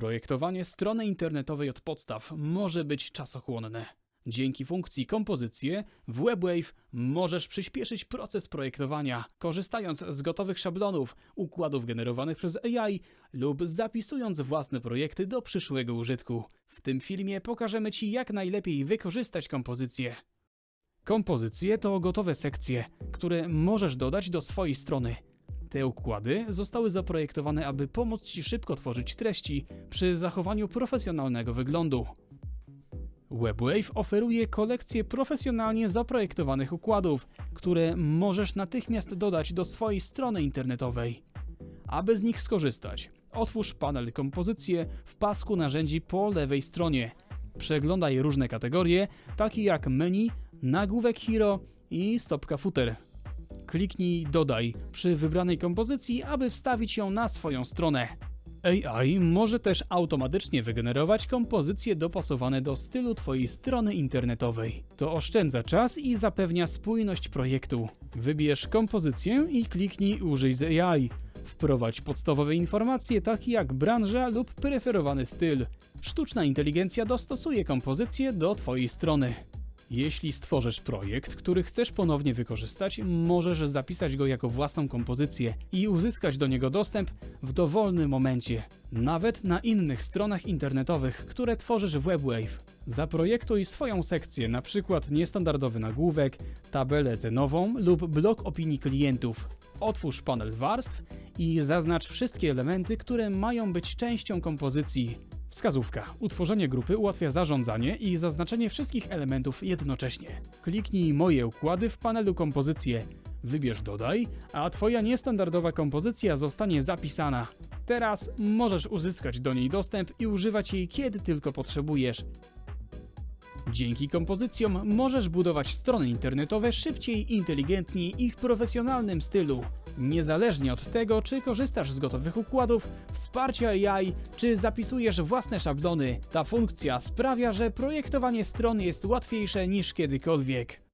Projektowanie strony internetowej od podstaw może być czasochłonne. Dzięki funkcji kompozycje w WebWave możesz przyspieszyć proces projektowania, korzystając z gotowych szablonów, układów generowanych przez AI lub zapisując własne projekty do przyszłego użytku. W tym filmie pokażemy Ci, jak najlepiej wykorzystać kompozycję. Kompozycje to gotowe sekcje, które możesz dodać do swojej strony. Te układy zostały zaprojektowane, aby pomóc Ci szybko tworzyć treści przy zachowaniu profesjonalnego wyglądu. WebWave oferuje kolekcję profesjonalnie zaprojektowanych układów, które możesz natychmiast dodać do swojej strony internetowej. Aby z nich skorzystać, otwórz panel kompozycje w pasku narzędzi po lewej stronie. Przeglądaj różne kategorie, takie jak menu, nagłówek hero i stopka footer. Kliknij Dodaj przy wybranej kompozycji, aby wstawić ją na swoją stronę. AI może też automatycznie wygenerować kompozycje dopasowane do stylu Twojej strony internetowej. To oszczędza czas i zapewnia spójność projektu. Wybierz kompozycję i kliknij Użyj z AI. Wprowadź podstawowe informacje takie jak branża lub preferowany styl. Sztuczna inteligencja dostosuje kompozycję do Twojej strony. Jeśli stworzysz projekt, który chcesz ponownie wykorzystać, możesz zapisać go jako własną kompozycję i uzyskać do niego dostęp w dowolnym momencie, nawet na innych stronach internetowych, które tworzysz w WebWave. Zaprojektuj swoją sekcję, np. niestandardowy nagłówek, tabelę cenową lub blok opinii klientów. Otwórz panel warstw i zaznacz wszystkie elementy, które mają być częścią kompozycji. Wskazówka. Utworzenie grupy ułatwia zarządzanie i zaznaczenie wszystkich elementów jednocześnie. Kliknij Moje układy w panelu Kompozycje. Wybierz Dodaj, a Twoja niestandardowa kompozycja zostanie zapisana. Teraz możesz uzyskać do niej dostęp i używać jej kiedy tylko potrzebujesz. Dzięki kompozycjom możesz budować strony internetowe szybciej, inteligentniej i w profesjonalnym stylu. Niezależnie od tego, czy korzystasz z gotowych układów, wsparcia AI, czy zapisujesz własne szablony, ta funkcja sprawia, że projektowanie stron jest łatwiejsze niż kiedykolwiek.